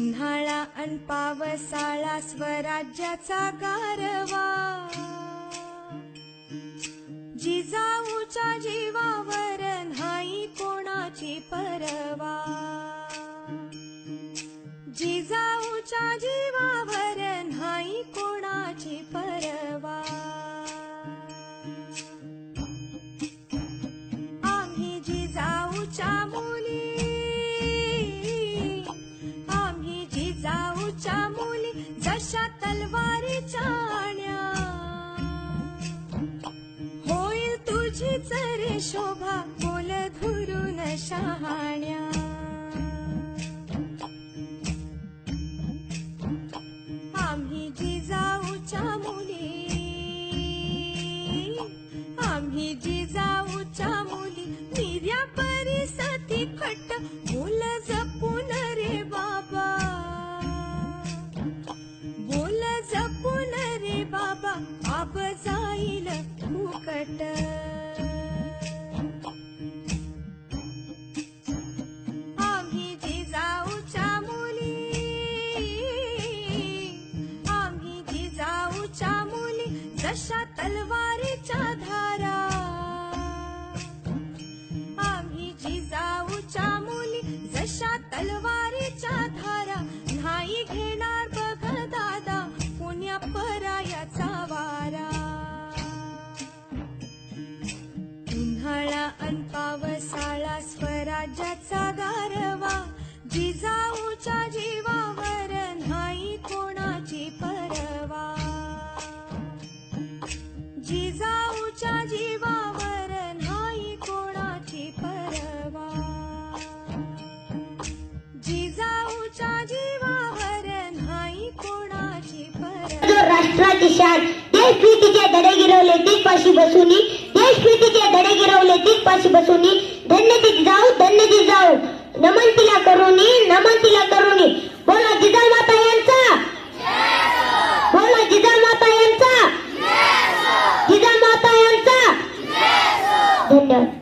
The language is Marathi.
उन्हाळा अन पावसाळा स्वराज्याचा गारवा जिजाऊच्या जीवावर नाही कोणाची परवा. जिजाऊच्या जीवावर नाही कोणाची परवा. अशा तलवारी चाण्या होईल तुझी चरे शोभा बोल धुरून शहाण्या. आम्ही जिजाऊच्या मुली. आम्ही जिजाऊच्या मुली. निर्या परिसती खट्ट बोल फुकट आम्ही जशा तलवारीच्या धारा. आम्ही जिजाऊच्या मुली जशा तलवारीच्या धारा. उन्हाळा अन पावसाळा स्वराज्याचा गारवा. जिजाऊच्या जीवावर नाही कोणाची परवा. जिजाऊच्या जीवावर नाही कोणाची परवा. जिजाऊच्या जीवावर नाही कोणाची परवा. राष्ट्राची शान देश प्रीतीचे धडे गिरवले दिगपाशी बसूनी देश प्रीतीचे धडे गिरवले. दिगपाशी बसून धन्य ती जाऊ धन्य ती जाऊ. नमन तिला करुणी नमन तिला करुणी बोला जिजामाता यांचा. बोला जिजामाता यांचा. जिजामाता यांचा. धन्यवाद.